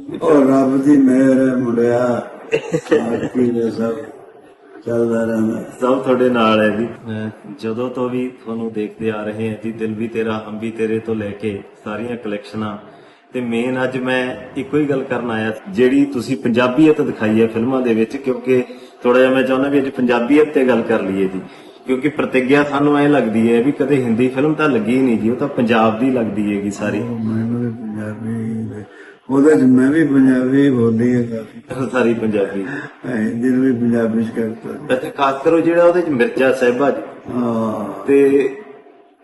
ਉਹ ਰੱਬ ਦੀ ਮਿਹਰ ਹੈ ਮੁੰਡਿਆ ਬਾਕੀ ਦੇ ਸਭ ਚੱਲਦਾ ਰਹਿੰਦਾ। ਸਭ ਤੁਹਾਡੇ ਨਾਲ ਹੈ ਜੀ। ਜਦੋਂ ਤੋਂ ਵੀ ਤੁਹਾਨੂੰ ਦੇਖਦੇ ਆ ਰਹੇ ਹਾਂ ਜੀ ਦਿਲ ਵੀ ਤੇਰਾ ਹਮ ਵੀ ਤੇਰੇ ਤੋਂ ਲੈ ਕੇ ਸਾਰੀਆਂ ਕਲੈਕਸ਼ਨਾਂ ਤੇ ਮੇਨ ਅੱਜ ਮੈਂ ਇੱਕੋ ਹੀ ਗੱਲ ਕਰਨ ਆਇਆ ਜਿਹੜੀ ਤੁਸੀਂ ਪੰਜਾਬੀਅਤ ਦਿਖਾਈ ਹੈ ਫਿਲਮਾਂ ਦੇ ਵਿੱਚ ਕਿਉਂਕਿ ਥੋੜਾ ਜਿਹਾ ਮੈਂ ਚਾਹੁੰਦਾ ਵੀ ਅੱਜ ਪੰਜਾਬੀਅਤ ਤੇ ਗੱਲ ਕਰ ਲਈਏ ਜੀ। ਕਿਉਂਕਿ ਪ੍ਰਤੀਗਿਆ ਸਾਨੂੰ ਐ ਲੱਗਦੀ ਹੈ ਵੀ ਕਦੇ ਹਿੰਦੀ ਫਿਲਮ ਤਾਂ ਲੱਗੀ ਹੀ ਨਹੀਂ ਜੀ ਉਹ ਤਾਂ ਪੰਜਾਬ ਦੀ ਲੱਗਦੀ ਹੈਗੀ ਸਾਰੀ। ਮੈਨੂੰ ਵੀ ਪੰਜਾਬੀ ਉਹਦੇ ਚ ਮੈਂ ਵੀ ਪੰਜਾਬੀ ਬੋਲਦੀ ਹੈ ਸਾਰੀ ਪੰਜਾਬੀ। ਹਿੰਦੀ ਨੂੰ ਵੀ ਪੰਜਾਬੀ ਚ ਕਰਤਾ ਤੇ ਖਾਸ ਕਰੋ ਜਿਹੜਾ ਉਹਦੇ ਚ ਮਿਰਜ਼ਾ ਸਾਹਿਬਾ ਜੀ। ਹਾਂ। ਤੇ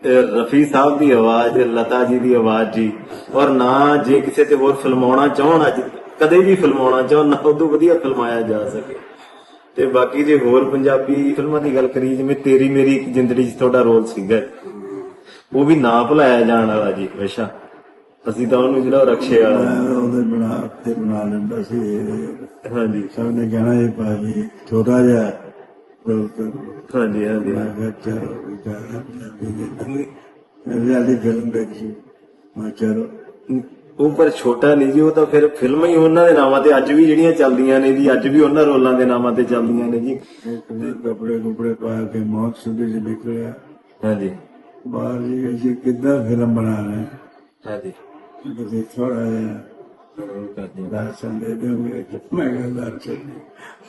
ਰਫੀ ਸਾਹਿਬ ਦੀ ਆਵਾਜ਼ ਲਤਾ ਜੀ ਦੀ ਆਵਾਜ਼ ਜੀ। ਔਰ ਨਾ ਜੇ ਕਿਸੇ ਤੇ ਹੋਰ ਫਿਲਮਾਉਣਾ ਚਾਹਣ ਅੱਜ ਕਦੇ ਵੀ ਫਿਲਮਾਉਣਾ ਚਾਹਣ ਨਾ ਉਦੋਂ ਵਧੀਆ ਫਿਲਮਾਇਆ ਜਾ ਸਕੇ। ਤੇ ਬਾਕੀ ਜੇ ਹੋਰ ਪੰਜਾਬੀ ਫਿਲਮਾਂ ਦੀ ਗੱਲ ਕਰੀ ਜਿਵੇਂ ਤੇਰੀ ਮੇਰੀ ਇੱਕ ਜ਼ਿੰਦਗੀ 'ਚ ਤੁਹਾਡਾ ਰੋਲ ਸੀਗਾ। ਉਹ ਵੀ ਨਾ ਭੁਲਾਇਆ ਜਾਣ ਵਾਲਾ ਜੀ ਹਮੇਸ਼ਾ। ਅਸੀਂ ਤਾਂ ਉਹਨੂੰ ਜਿਹੜਾ ਵਾਲਾ ਮੈਂ ਉਹਦੇ ਬਣਾ ਤੇ ਬਣਾ ਲੈਂਦਾ ਸੀ। ਹਾਂਜੀ। ਸਭ ਨੇ ਕਹਿਣਾ ਇਹ ਭਾਜੀ ਛੋਟਾ ਜਿਹਾ ਹਾਂਜੀ ਹਾਂਜੀ। ਮੈਂ ਕਿਹਾ ਚਲੋ ਵਿਚਾਰਾ ਪੰਜਾਬੀ ਵਾਲੀ ਫਿਲਮ ਦੇਖੀ। ਮੈਂ ਕਿਹਾ ਚਲੋ। ਉਹ ਪਰ ਛੋਟਾ ਨਹੀਂ ਜੀ ਉਹ ਤਾਂ ਫਿਰ ਫਿਲਮਾਂ ਹੀ ਉਹਨਾਂ ਦੇ ਨਾਮਾਂ ਤੇ ਅੱਜ ਵੀ ਜਿਹੜੀਆਂ ਚੱਲਦੀਆਂ ਨੇ ਜੀ ਅੱਜ ਵੀ ਉਹਨਾਂ ਰੋਲਾਂ ਦੇ ਨਾਮਾਂ ਤੇ ਚੱਲਦੀਆਂ ਨੇ ਜੀ। ਇੱਕ ਕੱਪੜੇ ਕੁਪੜੇ ਪਾ ਕੇ ਮੌਤ ਸੁਧੀ ਚ ਨਿਕਲਿਆ। ਹਾਂਜੀ। ਬਾਹਰ ਜੀ ਅਸੀਂ ਕਿੱਦਾਂ ਫਿਲਮ ਬਣਾ ਰਹੇ ਹਾਂ? ਹਾਂਜੀ। ਤੁਸੀਂ ਥੋੜਾ ਜਿਹਾ ਦਰਸ਼ਨ ਦੇ ਦਿਓਗੇ ਮੈਂ ਕਿਹਾ ਦਰਸ਼ਨ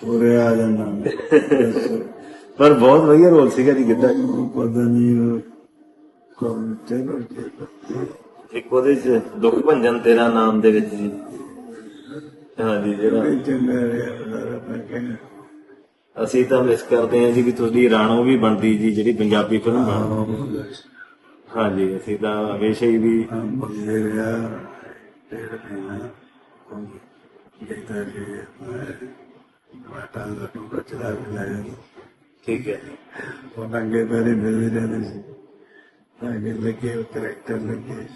ਪੂਰੇ ਆ ਜਾਣਾ ਪਰ ਬਹੁਤ ਵਧੀਆ ਰੋਲ ਸੀਗਾ ਜੀ ਗਿੱਧਾ। ਪਤਾ ਨਹੀਂ ਕੌਣ ਚਲੋ ਚਲੋ ਇੱਕ ਉਹਦੇ ਚ ਦੁੱਖ ਭੰਜਨ ਤੇਰਾ ਨਾਮ ਦੇ ਵਿੱਚ ਜੀ। ਹਾਂਜੀ ਜਿਹੜਾ ਚੰਗਾ ਅਸੀਂ ਤਾਂ ਮਿਸ ਕਰਦੇ ਹਾਂ ਜੀ ਵੀ ਤੁਹਾਡੀ ਰਾਣੋ ਵੀ ਬਣਦੀ ਜੀ, ਜਿਹੜੀ ਪੰਜਾਬੀ ਫਿਲਮ ਆ ਹਾਂਜੀ, ਅਸੀਂ ਤਾਂ ਹਮੇਸ਼ਾ ਹੀ ਵੀ ਠੀਕ ਹੈ। ਉਹ ਨੰਗੇ ਪੈਰੇ ਮਿਲਦੇ ਰਹਿੰਦੇ ਸੀ ਤਾਂ ਲੱਗੇ ਉਹ ਕਰੈਕਟਰ ਲੱਗੇ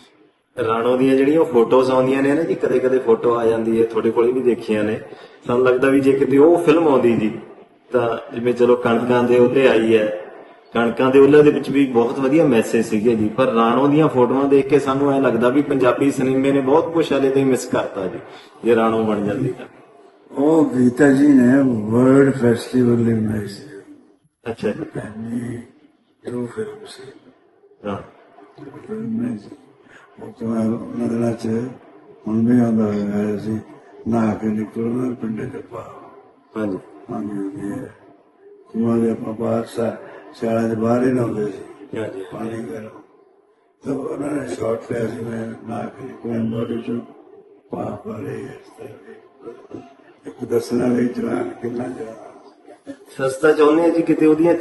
ਰਾਣੋ ਦੀਆਂ ਜਿਹੜੀਆਂ ਫੋਟੋਜ਼ ਆਉਂਦੀਆਂ ਨੇ ਨਾ ਜੀ ਕਦੇ ਕਦੇ ਫੋਟੋ ਆ ਜਾਂਦੀ ਹੈ, ਤੁਹਾਡੇ ਕੋਲੇ ਵੀ ਦੇਖੀਆਂ ਨੇ। ਸਾਨੂੰ ਲੱਗਦਾ ਵੀ ਜੇ ਕਿਤੇ ਉਹ ਫਿਲਮ ਆਉਂਦੀ ਜੀ, ਤਾਂ ਜਿਵੇਂ ਚਲੋ ਕਣਕਾਂ ਦੇ ਉੱਤੇ ਆਈ ਹੈ ਕਣਕਾਂ ਦੇ ਉਹਨਾਂ ਦੇ ਵਿੱਚ ਵੀ ਬਹੁਤ ਵਧੀਆ ਮੈਸੇਜ ਸੀਗੇ ਜੀ। ਪਰ ਰਾਣੋ ਦੀਆਂ ਫੋਟੋਆਂ ਦੇਖ ਕੇ ਸਾਨੂੰ ਐ ਲੱਗਦਾ ਵੀ ਪੰਜਾਬੀ ਸਿਨੇਮੇ ਨੇ ਬਹੁਤ ਕੁਝ ਹਲੇ ਤਾਈਂ ਮਿਸ ਕਰਤਾ ਜੀ ਜੇ ਰਾਣੋ ਬਣ ਜਾਂਦੀ ਤਾਂ। ਉਹ ਗੀਤਾ ਜੀ ਨੇ ਵਰਲਡ ਫੈਸਟੀਵਲ ਲਈ ਬਣਾਈ ਸੀ ਅੱਛਾ ਜੀ। ਜੋ ਫਿਲਮ ਸੀ। ਹਾਂ। ਉਹ ਤੋਂ ਦਿਨਾਂ ਚ ਹੁਣ ਵੀ ਆਉਂਦਾ ਹੋਇਆ ਸੀ ਨਾ ਕੇ ਨਿਕਲਣਾ ਪਿੰਡੇ ਚ ਪਾ ਹਾਂਜੀ। ਹਾਂਜੀ ਇਹ ਕਿਉਂ ਦੇ ਆਪਾਂ ਬਾਹਰ ਸਾ ਸਿਆਲਾਂ ਦੇ ਬਾਹਰ ਹੀ ਲਾਉਂਦੇ ਸੀ। ਹਾਂਜੀ ਪਾਣੀ ਗਰਮ ਤਾਂ ਉਹਨਾਂ ਨੇ ਸ਼ਾਰਟ ਲਿਆ ਸੀ ਮੈਂ ਨਾ ਕੇ ਕੋਈ ਬੋਡੀ ਚ ਪਾ ਪਾ ਰਹੀ ਹੈ ਇੱਕ ਦੱਸਣਾ ਲਈ ਜਵਾਨ ਕਿੰਨਾ ਜਵਾਨ ਸਸਤਾ ਚਾਹੁੰਦੇ ਆ ਜੀ ਕਿਤੇ ਉਹਦੀਆਂ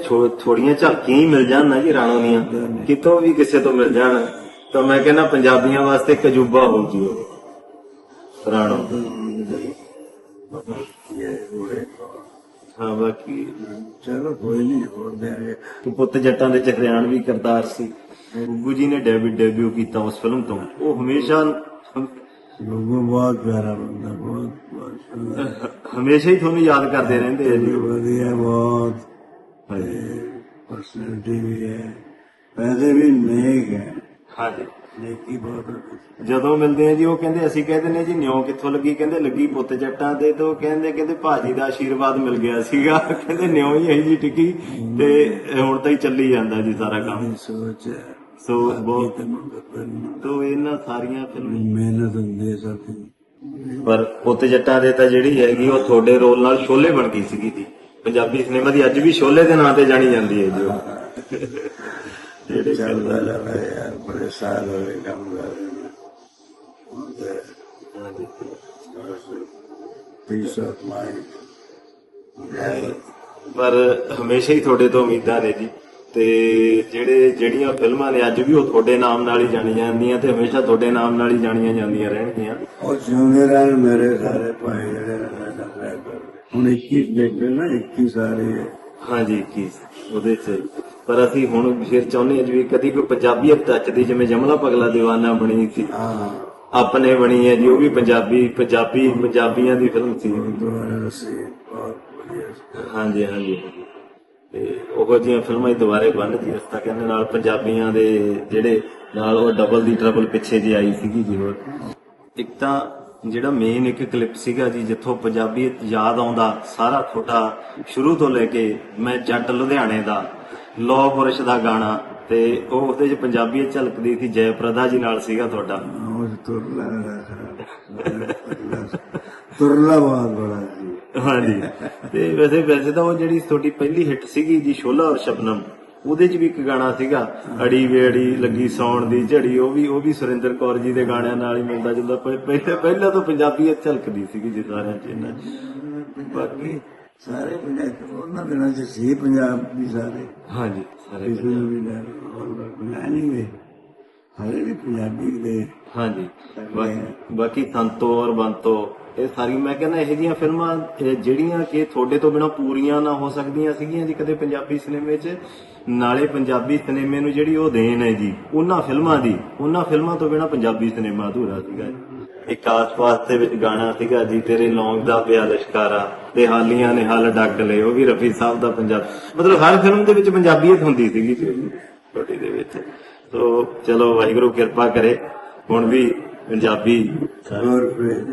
ਥੋੜੀਆਂ ਝਲਕੀਆਂ ਹੀ ਮਿਲ ਜਾਣ ਨਾ ਜੀ ਰਾਣੋ ਦੀਆਂ। ਕਿਤੋਂ ਵੀ ਕਿਸੇ ਤੋਂ ਮਿਲ ਜਾਣ। ਤਾਂ ਮੈਂ ਕਹਿੰਦਾ ਪੰਜਾਬੀਆਂ ਵਾਸਤੇ ਇੱਕ ਅਜੂਬਾ ਹੋ ਜੀ ਉਹ ਰਾਣੋ ਇਹ ਹੋਏ ਹਾਂ ਬਾਕੀ ਚਲੋ ਕੋਈ ਨਹੀਂ ਹੋਰ ਤੂੰ ਪੁੱਤ ਜੱਟਾਂ ਦੇ ਚ ਹਰਿਆਣਵੀ ਕਰਤਾਰ ਸੀ। ਗੁੱਗੂ ਜੀ ਨੇ ਡੈਬਿਟ ਡੈਬਿਊ ਕੀਤਾ ਉਸ ਫਿਲਮ ਤੋਂ। ਉਹ ਹਮੇਸ਼ਾ ਲੋਗੋ ਬਹੁਤ ਪਿਆਰਾ ਬੰਦਾ ਬਹੁਤ। ਹਮੇਸ਼ਾ ਹੀ ਤੁਹਾਨੂੰ ਯਾਦ ਕਰਦੇ ਰਹਿੰਦੇ ਆ ਜੀ। ਵਧੀਆ ਬਹੁਤ ਹਾਂਜੀ। ਪਰਸਨੈਲਿਟੀ ਵੀ ਹੈ। ਪੈਸੇ ਵੀ ਨੇਕ ਹੈ। ਹਾਂਜੀ। ਨੇਕੀ ਬਹੁਤ। ਜਦੋਂ ਮਿਲਦੇ ਆ ਜੀ ਉਹ ਕਹਿੰਦੇ ਅਸੀਂ ਕਹਿੰਦੇ ਨੇ ਜੀ ਨਿਉ ਕਿੱਥੋਂ ਲੱਗੀ? ਕਹਿੰਦੇ ਲੱਗੀ ਪੁੱਤ ਜੱਟਾਂ ਦੇ ਤੋਂ। ਕਹਿੰਦੇ ਕਹਿੰਦੇ ਭਾਜੀ ਦਾ ਆਸ਼ੀਰਵਾਦ ਮਿਲ ਗਿਆ ਸੀਗਾ। ਕਹਿੰਦੇ ਨਿਉ ਹੀ ਇਹੀ ਜੀ ਟਿੱਕੀ। ਤੇ ਹੁਣ ਤਾਂ ਹੀ ਚੱਲੀ ਜਾਂਦਾ ਜੀ ਸਾਰਾ ਕੰਮ। ਸੋਚ ਸੋ ਬਹੁਤ। ਤੇ ਇਹਨਾਂ ਸਾਰੀਆਂ ਫਿਲਮਾਂ ਮਿਹਨਤ ਹੁੰਦੀ ਦੀ। ਪਰ ਪੁੱਤ ਜੱਟਾਂ ਦੇ ਤਾਂ ਜਿਹੜੀ ਹੈਗੀ ਉਹ ਤੁਹਾਡੇ ਰੋਲ ਨਾਲ ਸ਼ੋਲੇ ਬਣ ਗਈ ਸੀਗੀ ਜੀ। ਪੰਜਾਬੀ ਸਿਨੇਮਾ ਦੀ ਅੱਜ ਵੀ ਸ਼ੋਲੇ ਦੇ ਨਾਂ ਤੇ ਜਾਣੀ ਜਾਂਦੀ ਹੈ ਜੀ ਚੱਲਦਾ ਰਿਹਾ ਯਾਰ ਬੜੇ ਸਾਲ ਹੋ ਗਏ ਕੰਮ ਕਰ ਪੀਸ ਆਫ ਮਾਈਂਡ ਪਰ ਹਮੇਸ਼ਾ ਹੀ ਤੁਹਾਡੇ ਤੋਂ ਉਮੀਦਾਂ ਨੇ ਜੀ ਤੇ ਜਿਹੜੇ ਜਿਹੜੀਆਂ ਫਿਲਮਾਂ ਨੇ ਅੱਜ ਵੀ ਉਹ ਤੁਹਾਡੇ ਨਾਮ ਨਾਲ ਹੀ ਜਾਣੀਆਂ ਜਾਂਦੀਆਂ ਤੇ ਹਮੇਸ਼ਾ ਤੁਹਾਡੇ ਨਾਮ ਨਾਲ ਹੀ ਜਾਣੀਆਂ ਜਾਂਦੀਆਂ ਰਹਿਣਗੀਆਂ। ਉਹ ਜਿਉਂਦੇ ਰਹਿਣ ਮੇਰੇ ਸਾਰੇ ਭਾਈ ਜਿਹੜੇ ਕਰਦੇ ਹੁਣ 21 ਦੇਖਦੇ ਨਾ 21 ਸਾਰੇ। ਹਾਂਜੀ ਕੀ ਉਹਦੇ ਚ ਪਰ ਅਸੀਂ ਹੁਣ ਫਿਰ ਚਾਹੁੰਦੇ ਹਾਂ ਵੀ ਕਦੀ ਕੋਈ ਪੰਜਾਬੀਅਤ ਟੱਚ ਦੀ ਜਿਵੇਂ ਜਮਲਾ ਪਗਲਾ ਦੀਵਾਨਾ ਬਣੀ ਸੀ ਹਾਂ ਆਪਣੇ ਬਣੀ ਹੈ ਜੀ ਉਹ ਵੀ ਪੰਜਾਬੀ ਪੰਜਾਬੀ ਪੰਜਾਬੀਆਂ ਦੀ ਫਿਲਮ ਸੀ। ਹਾਂਜੀ ਹਾਂਜੀ। ਤੇ ਉਹ ਜਿਹੀਆਂ ਫਿਲਮਾਂ ਹੀ ਦੁਬਾਰੇ ਬਣ ਜੀ ਇਸ ਤਾਂ ਕਹਿੰਦੇ ਨਾਲ ਪੰਜਾਬੀਆਂ ਦੇ ਜਿਹੜੇ ਨਾਲ ਉਹ ਡਬਲ ਦੀ ਟਰਬਲ ਪਿੱਛੇ ਜੀ ਆਈ ਸੀਗੀ ਜੀ ਹੋਰ ਇੱਕ ਤਾਂ ਜਿਹੜਾ ਮੇਨ ਇੱਕ ਕਲਿੱਪ ਸੀਗਾ ਜੀ ਜਿੱਥੋਂ ਪੰਜਾਬੀ ਯਾਦ ਆਉਂਦਾ ਸਾਰਾ ਤੁਹਾਡਾ ਸ਼ੁਰੂ ਤੋਂ ਲੈ ਕੇ ਮੈਂ ਜੱਟ ਲੁਧਿਆਣੇ ਦਾ ਲੋ ਪੁਰਸ਼ ਦਾ ਗਾਣਾ ਤੇ ਉਹ ਉਹਦੇ ਚ ਪੰਜਾਬੀ ਝਲਕਦੀ ਸੀ ਜੈ ਪ੍ਰਦਾ ਜੀ ਨਾਲ ਸੀਗਾ ਤੁਹਾਡਾ। ਉਹ ਤੁਰਲਾ ਬਹੁਤ ਬੜਾ ਸੀ ਹਾਂਜੀ। ਤੇ ਵੈਸੇ ਵੈਸੇ ਤਾਂ ਉਹ ਜਿਹੜੀ ਤੁਹਾਡੀ ਪਹਿਲੀ ਹਿੱਟ ਸੀਗੀ ਜੀ ਸ਼ੋਲਾ ਔਰ ਸ਼ਬਨਮ ਉਹਦੇ ਚ ਵੀ ਇੱਕ ਗਾਣਾ ਸੀਗਾ ਅੜੀ ਵੇੜੀ ਲੱਗੀ ਸੌਣ ਦੀ ਝੜੀ ਉਹ ਵੀ ਉਹ ਵੀ ਸੁਰਿੰਦਰ ਕੌਰ ਜੀ ਦੇ ਗਾਣਿਆਂ ਨਾਲ ਹੀ ਮਿਲਦਾ ਜੁਲਦਾ। ਪਹਿ- ਪਹਿਲੇ ਪਹਿਲਾਂ ਤੋਂ ਪੰਜਾਬੀਅਤ ਝਲਕਦੀ ਸੀਗੀ ਜੀ ਸਾਰਿਆਂ ਚ ਇਹਨਾਂ। ਬਾਕੀ ਸਾਰੇ ਪੰਜਾਬ ਉਹਨਾਂ ਦਿਨਾਂ ਚ ਸੀ ਪੰਜਾਬ ਵੀ ਸਾਰੇ। ਹਾਂਜੀ ਸਾਰੇ ਨੂੰ ਵੀ ਨਾ ਨਹੀਂ ਵੇ। ਹਰੇ ਵੀ ਪੰਜਾਬੀ ਦੇ। ਹਾਂਜੀ। ਬਾਕੀ ਸੰਤੋ ਔਰ ਬੰਤੋ ਇਹ ਸਾਰੀ ਮੈਂ ਕਹਿੰਦਾ ਇਹੋ ਜਿਹੀਆਂ ਫਿਲਮਾਂ ਜਿਹੜੀਆਂ ਕਿ ਤੁਹਾਡੇ ਤੋਂ ਬਿਨਾ ਪੂਰੀਆਂ ਨਾ ਹੋ ਸਕਦੀਆਂ ਸੀਗੀਆਂ ਜੀ ਕਦੇ ਪੰਜਾਬੀ ਸਿਨੇਮੇ 'ਚ ਨਾਲੇ ਪੰਜਾਬੀ ਸਿਨੇਮੇ ਨੂੰ ਜਿਹੜੀ ਉਹ ਦੇਣ ਹੈ ਜੀ ਉਹਨਾਂ ਫਿਲਮਾਂ ਦੀ ਉਹਨਾਂ ਫਿਲਮਾਂ ਤੋਂ ਬਿਨਾ ਪੰਜਾਬੀ ਸਿਨੇਮਾ ਅਧੂਰਾ ਸੀਗਾ ਜੀ। ਇੱਕ ਆਸ-ਪਾਸ ਦੇ ਵਿੱਚ ਗਾਣਾ ਸੀਗਾ ਜੀ ਤੇਰੇ ਲੌਂਗ ਦਾ ਪਿਆ ਲਸ਼ਕਾਰਾ ਤੇ ਹਾਲੀਆਂ ਨੇ ਹਲ ਡੱਕ ਲਏ ਉਹ ਵੀ ਰਫੀ ਸਾਹਿਬ ਦਾ ਪੰਜਾਬ ਮਤਲਬ ਹਰ ਫਿਲਮ ਦੇ ਵਿੱਚ ਪੰਜਾਬੀਅਤ ਹੁੰਦੀ ਸੀਗੀ ਛੋਟੀ ਦੇ ਵਿੱਚ। ਸੋ ਚਲੋ ਵਾਹਿਗੁਰੂ ਕਿਰਪਾ ਕਰੇ ਹੁਣ ਵੀ ਪੰਜਾਬੀ ਹੋਰ ਫਿਰ